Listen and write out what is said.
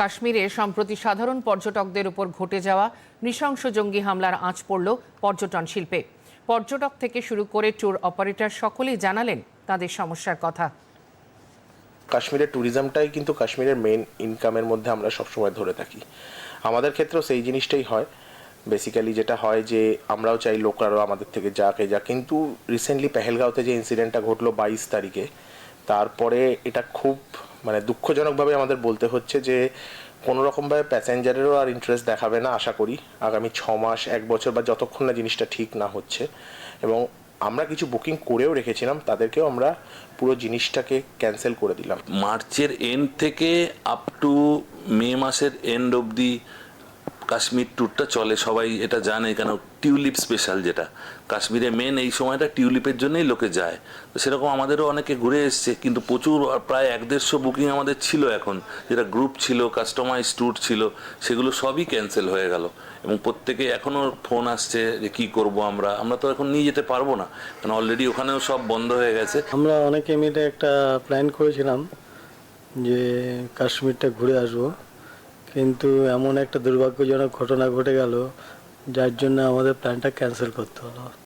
কাশ্মীরে সম্প্রতি সাধারণ পর্যটকদের উপর ঘটে যাওয়া নৃশংস জঙ্গি হামলার আঁচ পড়ল পর্যটন শিল্পে। পর্যটক থেকে শুরু করে ট্যুর অপারেটর সকলেই জানালেন তাদের সমস্যার কথা। কাশ্মীরের ট্যুরিজমটাই কিন্তু কাশ্মীরের মেন ইনকামের মধ্যে আমরা সবসময় ধরে থাকি। আমাদের ক্ষেত্রেও সেই জিনিসটাই হয়। বেসিক্যালি যেটা হয় যে আমরাও চাই লোকরাও আমাদের থেকে যাক যাক। কিন্তু রিসেন্টলি পেহেলগাঁওতে যে ইনসিডেন্টটা ঘটলো বাইশ তারিখে, তারপরে এটা খুব মানে দুঃখজনকভাবে আমাদের বলতে হচ্ছে যে কোনো রকমভাবে প্যাসেঞ্জারেরও আর ইন্টারেস্ট দেখাবে না, আশা করি। আগামী ছ মাস, এক বছর বা যতক্ষণ না জিনিসটা ঠিক না হচ্ছে। এবং আমরা কিছু বুকিং করেও রেখেছিলাম, তাদেরকেও আমরা পুরো জিনিসটাকে ক্যান্সেল করে দিলাম। মার্চের এন্ড থেকে আপ টু মে মাসের এন্ড অবধি কাশ্মীর ট্যুরটা চলে, সবাই এটা জানে, কেন টিউলিপ স্পেশাল যেটা। কাশ্মীরে মেন এই সময়টা টিউলিপের জন্যই লোকে যায়। তো সেরকম আমাদেরও অনেকে ঘুরে এসছে, কিন্তু প্রচুর প্রায় এক দেড়শো বুকিং আমাদের ছিল এখন। যেটা গ্রুপ ছিল কাস্টমাইজ ট্যুর ছিল, সেগুলো সবই ক্যান্সেল হয়ে গেল। এবং প্রত্যেকে এখনও ফোন আসছে যে কী করব আমরা। আমরা তো এখন নিয়ে যেতে পারব না, কারণ অলরেডি ওখানেও সব বন্ধ হয়ে গেছে। আমরা অনেকে মিলে একটা প্ল্যান করেছিলাম যে কাশ্মীরটা ঘুরে আসব। কিন্তু এমন একটা দুর্ভাগ্যজনক ঘটনা ঘটে গেল যার জন্য আমাদের প্ল্যানটা ক্যান্সেল করতে হলো।